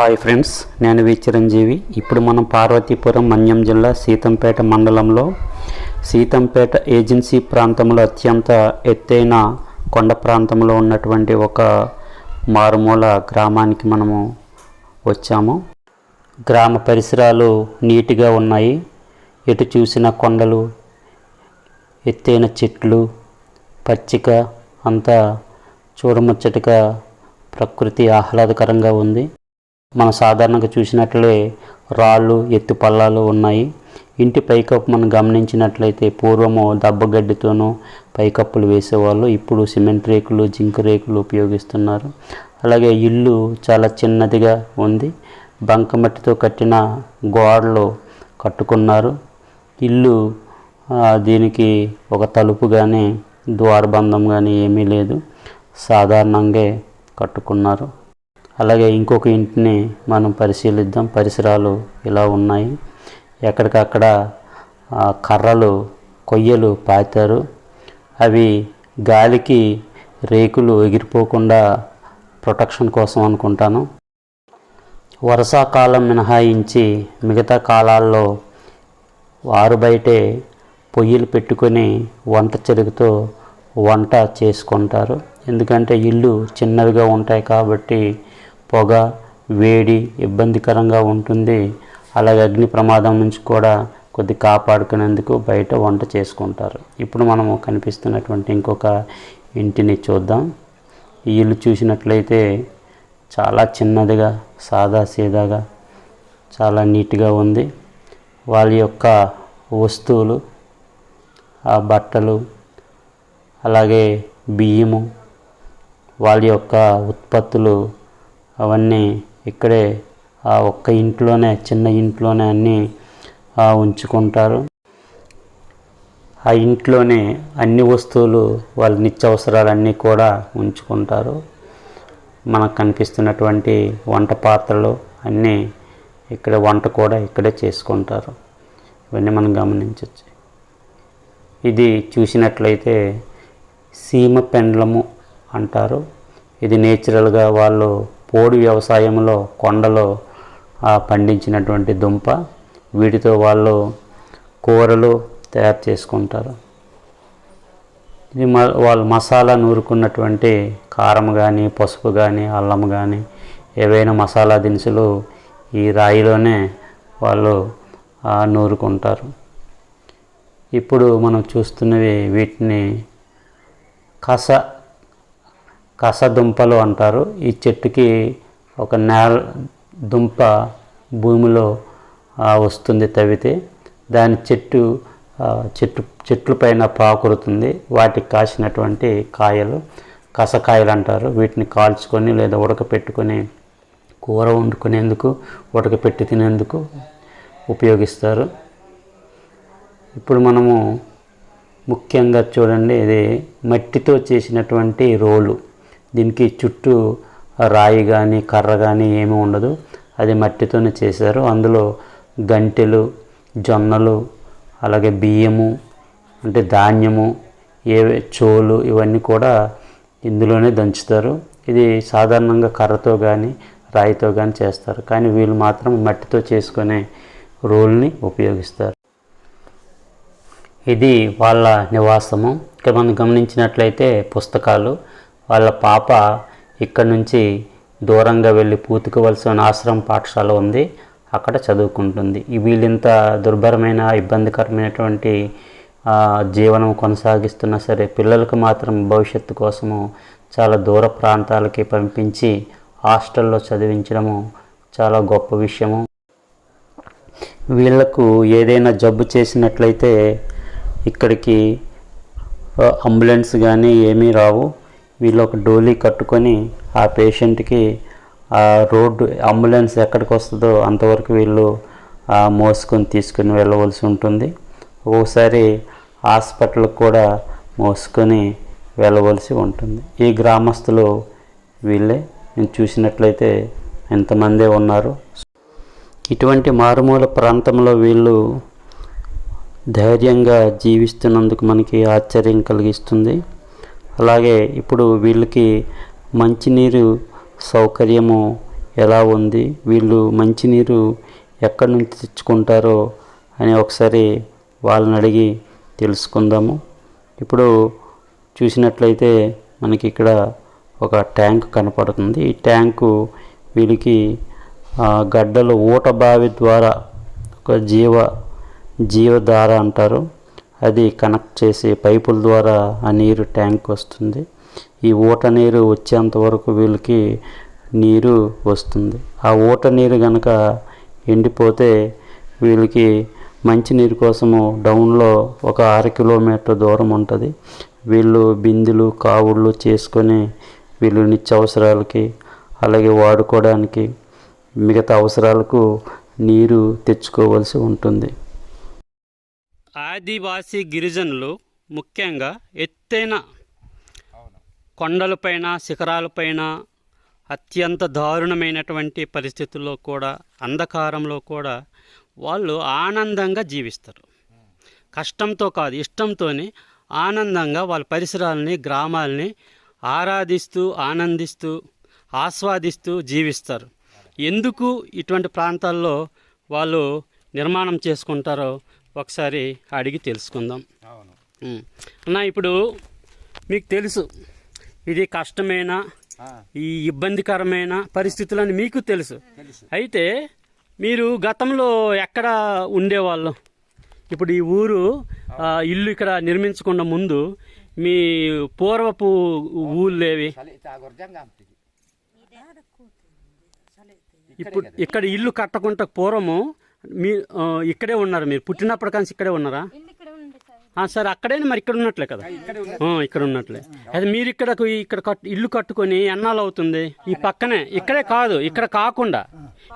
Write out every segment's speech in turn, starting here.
Hi friends నేను వి చిరంజీవి. ఇప్పుడు మనం పార్వతీపురం మన్యం జిల్లా సీతంపేట మండలంలో సీతంపేట ఏజెన్సీ ప్రాంతంలో అత్యంత ఎత్తైన కొండ ప్రాంతంలో ఉన్నటువంటి ఒక మారుమూల గ్రామానికి మనము వచ్చాము. గ్రామ పరిసరాలు నీట్గా ఉన్నాయి. ఎటు చూసిన కొండలు ఎత్తైన చెట్లు పచ్చిక అంతా చూడముచ్చటగా ప్రకృతి ఆహ్లాదకరంగా ఉంది. మనం సాధారణంగా చూసినట్లే రాళ్ళు ఎత్తు పల్లాలు ఉన్నాయి. ఇంటి పైకప్పు మనం గమనించినట్లయితే పూర్వము దబ్బగడ్డితోనూ పైకప్పులు వేసేవాళ్ళు ఇప్పుడు సిమెంట్ రేకులు జింక్ రేకులు ఉపయోగిస్తున్నారు. అలాగే ఇల్లు చాలా చిన్నదిగా ఉంది. బంకమట్టితో కట్టిన గోడలు కట్టుకున్నారు. ఇల్లు దీనికి ఒక తలుపు కానీ ద్వారబంధం కానీ ఏమీ లేదు. సాధారణంగా కట్టుకున్నారు. అలాగే ఇంకొక ఇంటిని మనం పరిశీలిద్దాం. పరిసరాలు ఇలా ఉన్నాయి. ఎక్కడికక్కడ కర్రలు కొయ్యలు పాతారు. అవి గాలికి రేకులు ఎగిరిపోకుండా ప్రొటెక్షన్ కోసం అనుకుంటాను. వర్షాకాలం మినహాయించి మిగతా కాలాల్లో వారు బయటే పొయ్యిలు పెట్టుకొని వంట చెరుగుతో వంట చేసుకుంటారు. ఎందుకంటే ఇల్లు చిన్నవిగా ఉంటాయి కాబట్టి పొగ వేడి ఇబ్బందికరంగా ఉంటుంది. అలాగే అగ్ని ప్రమాదం నుంచి కూడా కొద్ది కాపాడుకునేందుకు బయట వంట చేసుకుంటారు. ఇప్పుడు మనము కనిపిస్తున్నటువంటి ఇంకొక ఇంటిని చూద్దాం. ఈ ఇల్లు చూసినట్లయితే చాలా చిన్నదిగా సాదా సీదాగా చాలా నీట్గా ఉంది. వాళ్ళ యొక్క వస్తువులు ఆ బట్టలు అలాగే బియ్యము వాళ్ళ యొక్క ఉత్పత్తులు అవన్నీ ఇక్కడే ఆ ఒక్క ఇంట్లోనే చిన్న ఇంట్లోనే అన్నీ ఉంచుకుంటారు. ఆ ఇంట్లోనే అన్ని వస్తువులు వాళ్ళ నిత్యావసరాలన్నీ కూడా ఉంచుకుంటారు. మనకు కనిపిస్తున్నటువంటి వంట పాత్రలు అన్నీ ఇక్కడ వంట కూడా ఇక్కడే చేసుకుంటారు. ఇవన్నీ మనం గమనించవచ్చు ఇది చూసినట్లయితే సీమ పెండ్లము అంటారు. ఇది నేచురల్గా వాళ్ళు పోడు వ్యవసాయంలో కొండలో పండించినటువంటి దుంప వీటితో వాళ్ళు కూరలు తయారు చేసుకుంటారు. ఇది వాళ్ళు మసాలా నూరుకున్నటువంటి కారం కానీ పసుపు కానీ అల్లం కానీ ఏవైనా మసాలా దినుసులు ఈ రాయిలోనే వాళ్ళు నూరుకుంటారు. ఇప్పుడు మనం చూస్తున్నవి వీటిని కస కసదుంపలు అంటారు. ఈ చెట్టుకి ఒక నేల దుంప భూమిలో వస్తుంది తవ్వితే దాని చెట్టు చెట్టు చెట్ల పైన పాకురుతుంది వాటికి కాసినటువంటి కాయలు కసకాయలు అంటారు. వీటిని కాల్చుకొని లేదా ఉడకపెట్టుకొని కూర వండుకునేందుకు ఉడకపెట్టి తినేందుకు ఉపయోగిస్తారు. ఇప్పుడు మనము ముఖ్యంగా చూడండి ఇది మట్టితో చేసినటువంటి రోలు. దీనికి చుట్టూ రాయి కానీ కర్ర కానీ ఏమీ ఉండదు. అది మట్టితోనే చేశారు అందులో గంటెలు జొన్నలు అలాగే బియ్యము అంటే ధాన్యము ఏవే చోలు ఇవన్నీ కూడా ఇందులోనే దంచుతారు. ఇది సాధారణంగా కర్రతో కానీ రాయితో కానీ చేస్తారు. కానీ వీళ్ళు మాత్రం మట్టితో చేసుకునే రోల్ని ఉపయోగిస్తారు. ఇది వాళ్ళ నివాసము. ఇక్కడ మనం గమనించినట్లయితే పుస్తకాలు. వాళ్ళ పాప ఇక్కడ నుంచి దూరంగా వెళ్ళి పూతుకోవలసిన ఆశ్రమం పాఠశాల ఉంది. అక్కడ చదువుకుంటుంది. వీళ్ళింత దుర్భరమైన ఇబ్బందికరమైనటువంటి జీవనం కొనసాగిస్తున్నా సరే పిల్లలకు మాత్రం భవిష్యత్తు కోసము చాలా దూర ప్రాంతాలకి పంపించి హాస్టల్లో చదివించడము చాలా గొప్ప విషయము. వీళ్ళకు ఏదైనా జబ్బు చేసినట్లయితే ఇక్కడికి అంబులెన్స్ కానీ ఏమీ రావు. వీళ్ళు ఒక డోలీ కట్టుకొని ఆ పేషెంట్కి ఆ రోడ్డు అంబులెన్స్ ఎక్కడికి వస్తుందో అంతవరకు వీళ్ళు మోసుకొని తీసుకొని వెళ్ళవలసి ఉంటుంది. ఒక్కోసారి హాస్పిటల్కి కూడా మోసుకొని వెళ్ళవలసి ఉంటుంది. ఈ గ్రామస్తులు వీళ్ళే. నేను చూసినట్లయితే ఎంతమందే ఉన్నారు. ఇటువంటి మారుమూల ప్రాంతంలో వీళ్ళు ధైర్యంగా జీవిస్తున్నందుకు మనకి ఆశ్చర్యం కలిగిస్తుంది. అలాగే ఇప్పుడు వీళ్ళకి మంచినీరు సౌకర్యము ఎలా ఉంది? వీళ్ళు మంచినీరు ఎక్కడి నుంచి తెచ్చుకుంటారో అని ఒకసారి వాళ్ళని అడిగి తెలుసుకుందాము. ఇప్పుడు చూసినట్లయితే మనకి ఇక్కడ ఒక ట్యాంక్ కనపడుతుంది. ఈ ట్యాంకు వీళ్ళకి ఆ, గడ్డలు ఊట బావి ద్వారా ఒక జీవ జీవధార అంటారు. అది కనెక్ట్ చేసి పైపుల ద్వారా ఆ నీరు ట్యాంక్ వస్తుంది. ఈ ఊట నీరు వచ్చేంత వరకు వీళ్ళకి నీరు వస్తుంది. ఆ ఊట నీరు కనుక ఎండిపోతే వీళ్ళకి మంచినీరు కోసము డౌన్లో ఒక అర కిలోమీటర్ దూరం ఉంటుంది. వీళ్ళు బిందులు కావుళ్ళు చేసుకొని వీళ్ళు నిత్యావసరాలకి అలాగే వాడుకోవడానికి మిగతా అవసరాలకు నీరు తెచ్చుకోవలసి ఉంటుంది. ఆదివాసీ గిరిజనులు ముఖ్యంగా ఎత్తైన కొండలపైన శిఖరాలపైన అత్యంత దారుణమైనటువంటి పరిస్థితుల్లో కూడా అంధకారంలో కూడా వాళ్ళు ఆనందంగా జీవిస్తారు. కష్టంతో కాదు ఇష్టంతోనే ఆనందంగా వాళ్ళ పరిసరాలని గ్రామాలని ఆరాధిస్తూ ఆనందిస్తూ ఆస్వాదిస్తూ జీవిస్తారు. ఎందుకు ఇటువంటి ప్రాంతాల్లో వాళ్ళు నిర్మాణం చేసుకుంటారో ఒకసారి అడిగి తెలుసుకుందాం. అన్న ఇప్పుడు మీకు తెలుసు ఇది కష్టమైన ఈ ఇబ్బందికరమైన పరిస్థితులని మీకు తెలుసు. అయితే మీరు గతంలో ఎక్కడ ఉండేవాళ్ళు? ఇప్పుడు ఈ ఊరు ఇల్లు ఇక్కడ నిర్మించకుండా ముందు మీ పూర్వపు ఊళ్ళేవి? ఇప్పుడు ఇక్కడ ఇల్లు కట్టకుండా పూర్వము మీ ఇక్కడే ఉన్నారు మీరు. పుట్టినప్పటి కానీ ఇక్కడే ఉన్నారా? ఇల్లు ఇక్కడ ఉంది సార్. ఆ, సరే అక్కడే మరి ఇక్కడ ఉన్నట్లే కదా? ఆ, ఇక్కడ ఉన్నట్లే. అయితే మీరు ఇక్కడ ఇక్కడ కట్- ఇల్లు కట్టుకొని ఎన్నాళ్ళు అవుతుంది? ఈ పక్కనే ఇక్కడే కాదు ఇక్కడ కాకుండా.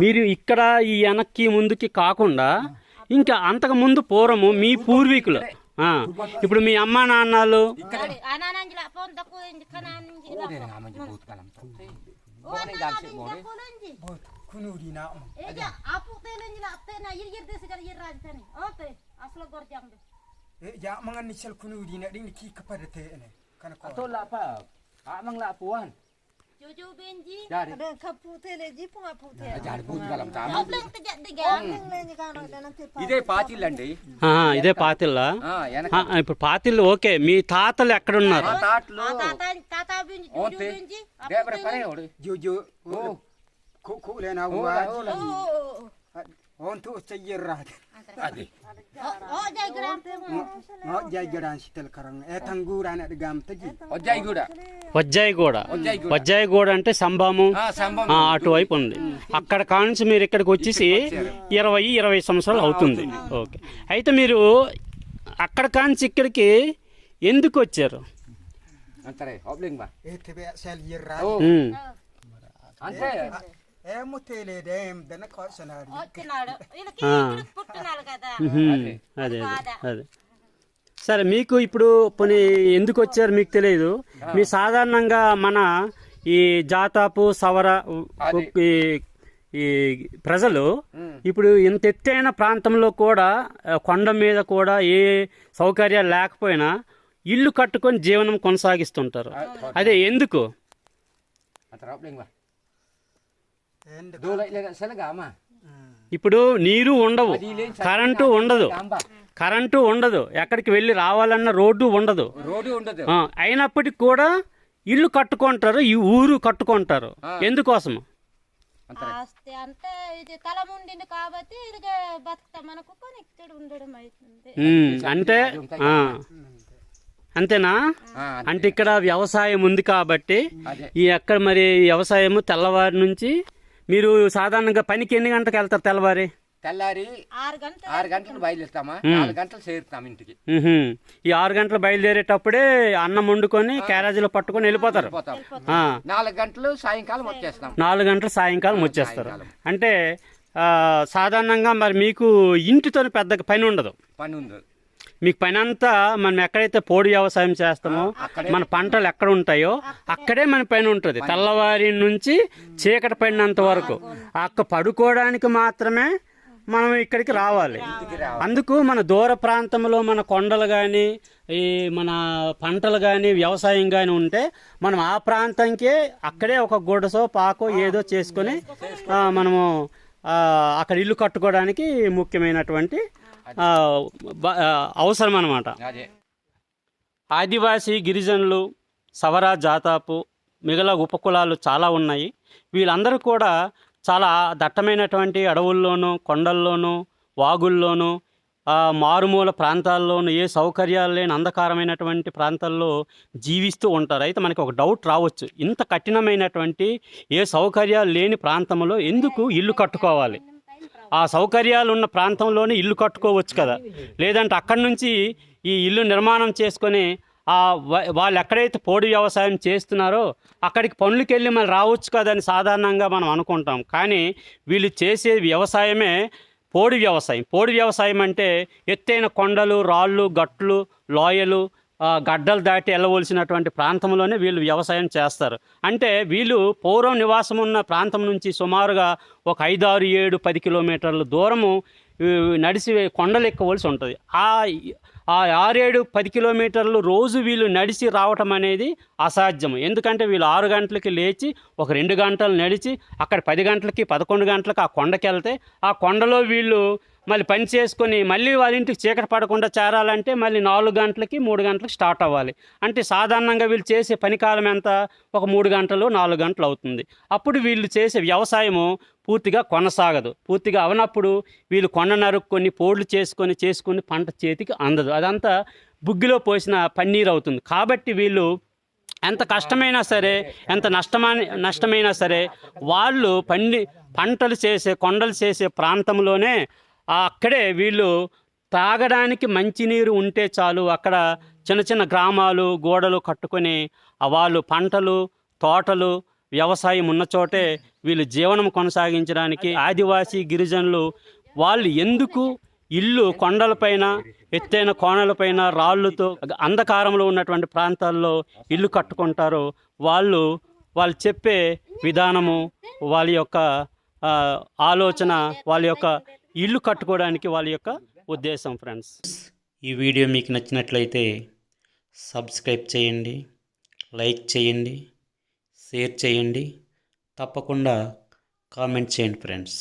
మీరు ఇక్కడ ఈ వెనక్కి ముందుకి కాకుండా ఇంకా అంతకు ముందు పూర్వము మీ పూర్వీకులు. ఆ, ఇప్పుడు మీ అమ్మా నాన్నలు Boning gamsik boning. Bot kunuri na um. ya apu tele ni la tena yir yir desi kar yir raj tani. Ote ya gor jam de. Eja eh, mangan nichel kunuri na ding ki kapar te ene. Kan ko. Atol apa? Amang la puan. Dari. Ada kaputele jipu ngaputele. Jadi put dalam taman. Problem తజ దిగా Lengi kano dalam tepa. ఇదే పాచిల్లండి ఆ, ఇదే పాతిల్లా ఆ, వెనక ఆ, ఇప్పుడు పాతిళ్ళు okay మీ తాతలు ఎక్కడున్నారు మా తాటలు ఆ తాత తాత బెంజి జోజో ఓతే బెంజి దేబర పరే ఓడి jojo oh ku ku le na oh wa oh on tu sayirra అది ఓ జై గ్రామ్ no jay garan sitel karang e tangura na digam taji వజ్జాయి కూడా వజ్జాయిగూడ వజ్జాయిగూడ. అంటే సంభాము అటువైపు ఉంది అక్కడ కానుంచి మీరు ఇక్కడికి వచ్చేసి ఇరవై ఇరవై సంవత్సరాలు అవుతుంది ఓకే అయితే మీరు అక్కడ కాంచి ఇక్కడికి ఎందుకు వచ్చారు అంటే అదే అదే అదే సరే మీకు ఇప్పుడు పోనీ ఎందుకు వచ్చారు మీకు తెలియదు మీ సాధారణంగా మన ఈ జాతాపు సవర. ఈ ఈ ప్రజలు ఇప్పుడు ఇంత ఎత్తైన ప్రాంతంలో కూడా కొండ మీద కూడా ఏ సౌకర్యాలు లేకపోయినా ఇల్లు కట్టుకొని జీవనం కొనసాగిస్తుంటారు. అదే ఎందుకు? ఇప్పుడు నీరు ఉండవు కరెంటు ఉండదు. కరెంటు ఉండదు. ఎక్కడికి వెళ్ళి రావాలన్న రోడ్డు ఉండదు. రోడ్డు ఉండదు. ఆ, అయినప్పటికీ కూడా ఇల్లు కట్టుకుంటారు ఈ ఊరు కట్టుకుంటారు. ఎందుకోసం అంతరే. ఆస్తి అంటే ఇది తల ఉండింది కాబట్టి ఇది బతుకుతాం. మనకు కానీ ఇక్కడ ఉండడం అవుతుంది ఉమ్, అంటే ఆ, అంతేనా? అంటే ఇక్కడ వ్యవసాయం ఉంది కాబట్టి ఈ ఎక్కడ మరి వ్యవసాయము తెల్లవారి నుంచి మీరు సాధారణంగా పనికి ఎన్ని గంటలకు వెళ్తారు తెల్లవారి? తెల్లారి ఆరు గంటలు ఆరు గంటలు బయలుదేరుతామా? నాలుగు గంటలు చేరుతాం ఇంటికి. ఈ ఆరు గంటలు బయలుదేరేటప్పుడే అన్నం వండుకొని క్యారేజీలో పట్టుకొని వెళ్ళిపోతారు. నాలుగు గంటలు సాయంకాలం వచ్చేస్తాం. నాలుగు గంటల సాయంకాలం వచ్చేస్తారు. అంటే ఆ, సాధారణంగా మరి మీకు ఇంటితో పెద్ద పని ఉండదు. పని ఉంది మీకు పని అంతా మనం ఎక్కడైతే పోడు వ్యవసాయం చేస్తామో మన పంటలు ఎక్కడ ఉంటాయో అక్కడే. మన పని ఉంటుంది. తెల్లవారి నుంచి చీకటి పడినంత వరకు. అక్క పడుకోవడానికి మాత్రమే మనం ఇక్కడికి రావాలి. అందుకు మన దూర ప్రాంతంలో మన కొండలు కానీ ఈ మన పంటలు కానీ వ్యవసాయం కానీ ఉంటే మనం ఆ ప్రాంతంకే అక్కడే ఒక గుడసో పాకో ఏదో చేసుకొని మనము అక్కడ ఇల్లు కట్టుకోవడానికి ముఖ్యమైనటువంటి అవసరం అన్నమాట అదే. ఆదివాసీ గిరిజనులు సవరా జాతాపు మిగల ఉపకులాలు చాలా ఉన్నాయి. వీళ్ళందరూ కూడా చాలా దట్టమైనటువంటి అడవుల్లోనూ కొండల్లోనూ వాగుల్లోనూ మారుమూల ప్రాంతాల్లోనూ ఏ సౌకర్యాలు లేని అంధకారమైనటువంటి ప్రాంతాల్లో జీవిస్తూ ఉంటారు. అయితే మనకి ఒక డౌట్ రావచ్చు. ఇంత కఠినమైనటువంటి ఏ సౌకర్యాలు లేని ప్రాంతంలో ఎందుకు ఇల్లు కట్టుకోవాలి? ఆ సౌకర్యాలు ఉన్న ప్రాంతంలోనే ఇల్లు కట్టుకోవచ్చు కదా. లేదంటే అక్కడి నుంచి ఈ ఇల్లు నిర్మాణం చేసుకొని ఆ వాళ్ళు ఎక్కడైతే పోడు వ్యవసాయం చేస్తున్నారో అక్కడికి పనులకి వెళ్ళి మళ్ళీ రావచ్చు కదని సాధారణంగా మనం అనుకుంటాం. కానీ వీళ్ళు చేసే వ్యవసాయమే పోడు వ్యవసాయం. పోడు వ్యవసాయం అంటే ఎత్తైన కొండలు రాళ్ళు గట్లు లోయలు గడ్డలు దాటి వెళ్ళవలసినటువంటి ప్రాంతంలోనే వీళ్ళు వ్యవసాయం చేస్తారు. అంటే వీళ్ళు పూర్వం నివాసం ఉన్న ప్రాంతం నుంచి సుమారుగా ఒక ఐదు ఆరు ఏడు పది కిలోమీటర్ల దూరము నడిచి కొండలు ఎక్కవలసి ఉంటుంది. ఆ ఆ ఆరేడు పది కిలోమీటర్లు రోజు వీళ్ళు నడిచి రావటం అనేది అసాధ్యం ఎందుకంటే వీళ్ళు ఆరు గంటలకి లేచి ఒక రెండు గంటలు నడిచి అక్కడ పది గంటలకి పదకొండు గంటలకు ఆ కొండకి వెళ్తే ఆ కొండలో వీళ్ళు మళ్ళీ పని చేసుకొని మళ్ళీ వాళ్ళ ఇంటికి చీకటి పడకుండా చేరాలంటే మళ్ళీ నాలుగు గంటలకి మూడు గంటలకు స్టార్ట్ అవ్వాలి. అంటే సాధారణంగా వీళ్ళు చేసే పని కాలం ఎంత? ఒక మూడు గంటలు నాలుగు గంటలు అవుతుంది. అప్పుడు వీళ్ళు చేసే వ్యవసాయము పూర్తిగా కొనసాగదు. పూర్తిగా అవనప్పుడు వీళ్ళు కొండ నరుక్కొని పోడ్లు చేసుకొని చేసుకొని పంట చేతికి అందదు. అదంతా బుగ్గిలో పోసిన పన్నీరు అవుతుంది. కాబట్టి వీళ్ళు ఎంత కష్టమైనా సరే ఎంత నష్టమైన నష్టమైనా సరే వాళ్ళు పండి పంటలు చేసే కొండలు చేసే ప్రాంతంలోనే అక్కడే వీళ్ళు తాగడానికి మంచినీరు ఉంటే చాలు అక్కడ చిన్న చిన్న గ్రామాలు గోడలు కట్టుకొని వాళ్ళు పంటలు తోటలు వ్యవసాయం ఉన్న చోటే వీళ్ళు జీవనం కొనసాగించడానికి ఆదివాసీ గిరిజనులు వాళ్ళు ఎందుకు ఇల్లు కొండలపైన ఎత్తైన కోణలపైన రాళ్ళతో అంధకారంలో ఉన్నటువంటి ప్రాంతాల్లో ఇల్లు కట్టుకుంటారో వాళ్ళు వాళ్ళు చెప్పే విధానము వాళ్ళ యొక్క ఆలోచన వాళ్ళ యొక్క ఇల్లు కట్టుకోవడానికి వాళ్ళ యొక్క ఉద్దేశం ఫ్రెండ్స్ ఈ వీడియో మీకు నచ్చినట్లయితే సబ్స్క్రైబ్ చేయండి లైక్ చేయండి షేర్ చేయండి. తప్పకుండా కామెంట్ చేయండి ఫ్రెండ్స్